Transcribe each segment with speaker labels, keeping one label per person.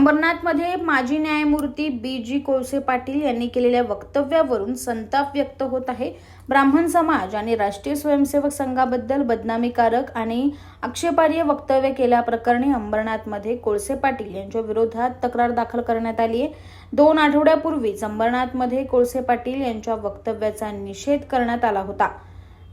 Speaker 1: अंबरनाथमध्ये माजी न्यायमूर्ती बी जी कोळसे पाटील यांनी केलेल्या वक्तव्यावरून संताप व्यक्त होत आहे. ब्राह्मण समाज आणि राष्ट्रीय स्वयंसेवक संघाबद्दल बदनामीकारक आणि आक्षेपार्ह वक्तव्य केल्याप्रकरणी अंबरनाथमध्ये कोळसे पाटील यांच्या विरोधात तक्रार दाखल करण्यात आली आहे. दोन आठवड्यापूर्वीच अंबरनाथमध्ये कोळसे पाटील यांच्या वक्तव्याचा निषेध करण्यात आला होता.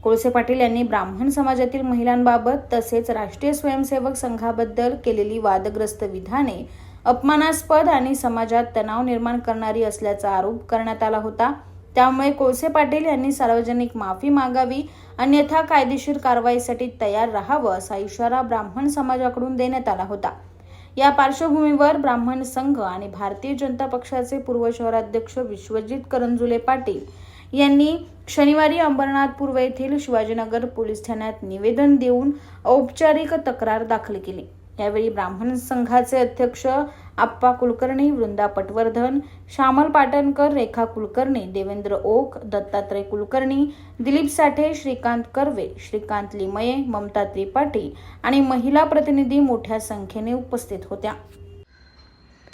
Speaker 1: कोळसे पाटील यांनी ब्राह्मण समाजातील महिलांबाबत तसेच राष्ट्रीय स्वयंसेवक संघाबद्दल केलेली वादग्रस्त विधाने अपमानास्पद आणि समाजात तणाव निर्माण करणारी असल्याचा आरोप करण्यात आला होता. त्यामुळे कोळसे पाटील यांनी सार्वजनिक माफी मागावी अन्यथा कायदेशीर कारवाईसाठी तयार राहावं असा इशारा ब्राह्मण समाजाकडून देण्यात आला होता. या पार्श्वभूमीवर ब्राह्मण संघ आणि भारतीय जनता पक्षाचे पूर्व शहराध्यक्ष विश्वजित करंजुले पाटील यांनी शनिवारी अंबरनाथ पूर्व येथील शिवाजीनगर पोलीस ठाण्यात निवेदन देऊन औपचारिक तक्रार दाखल केली. यावेळी ब्राह्मण संघाचे अध्यक्ष आप्पा कुलकर्णी वृंदा पटवर्धन श्यामल पाटणकर रेखा कुलकर्णी देवेंद्र ओक दत्तात्रय कुलकर्णी दिलीप साठे श्रीकांत कर्वे श्रीकांत लिमये ममता त्रिपाठी आणि महिला प्रतिनिधी मोठ्या संख्येने उपस्थित होत्या.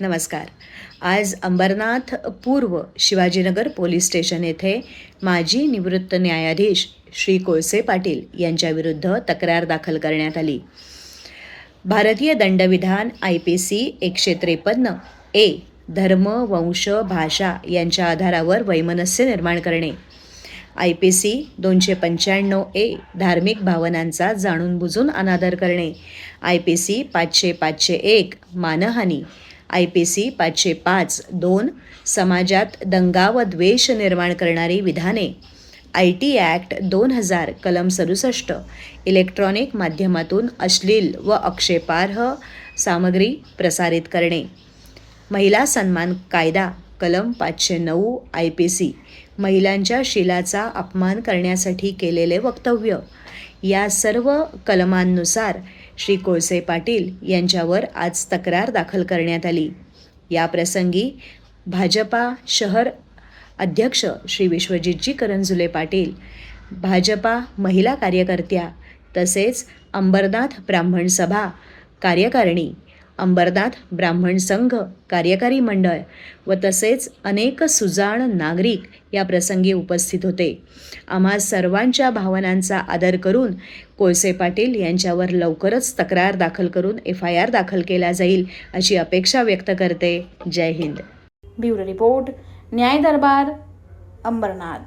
Speaker 2: नमस्कार. आज अंबरनाथ पूर्व शिवाजीनगर पोलीस स्टेशन येथे माजी निवृत्त न्यायाधीश श्री कोळसे पाटील यांच्याविरुद्ध तक्रार दाखल करण्यात आली. भारतीय दंडविधान आय पी सी एकशे त्रेपन्न ए धर्म वंश भाषा यांच्या आधारावर वैमनस्य निर्माण करणे. आय पी सी दोनशे पंच्याण्णव ए धार्मिक भावनांचा जाणून बुजून अनादर करणे. आय पी सी पाचशे पाचशे एक मानहानी. आय पी सी पाचशे पाच दोन समाजात दंगा व द्वेष निर्माण करणारी विधाने. आय टी ॲक्ट दोन हजार कलम सदुसष्ट इलेक्ट्रॉनिक माध्यमातून अश्लील व आक्षेपार्ह सामग्री प्रसारित करणे. महिला सन्मान कायदा कलम पाचशे नऊ आय पी सी महिलांच्या शिलाचा अपमान करण्यासाठी केलेले वक्तव्य. या सर्व कलमांनुसार श्री कोळसे पाटील यांच्यावर आज तक्रार दाखल करण्यात आली. या प्रसंगी भाजपा शहर अध्यक्ष श्री विश्वजितजी करंजुले पाटील भाजपा महिला कार्यकर्त्या तसेच अंबरनाथ ब्राह्मण सभा कार्यकारिणी अंबरनाथ ब्राह्मण संघ कार्यकारी मंडळ व तसेच अनेक सुजाण नागरिक या प्रसंगी उपस्थित होते. आम्हा सर्वांच्या भावनांचा आदर करून कोळसे पाटील यांच्यावर लवकरच तक्रार दाखल करून एफ आय आर दाखल केला जाईल अशी अपेक्षा व्यक्त करते. जय हिंद.
Speaker 1: Bureau report. न्याय दरबार अंबरनाथ.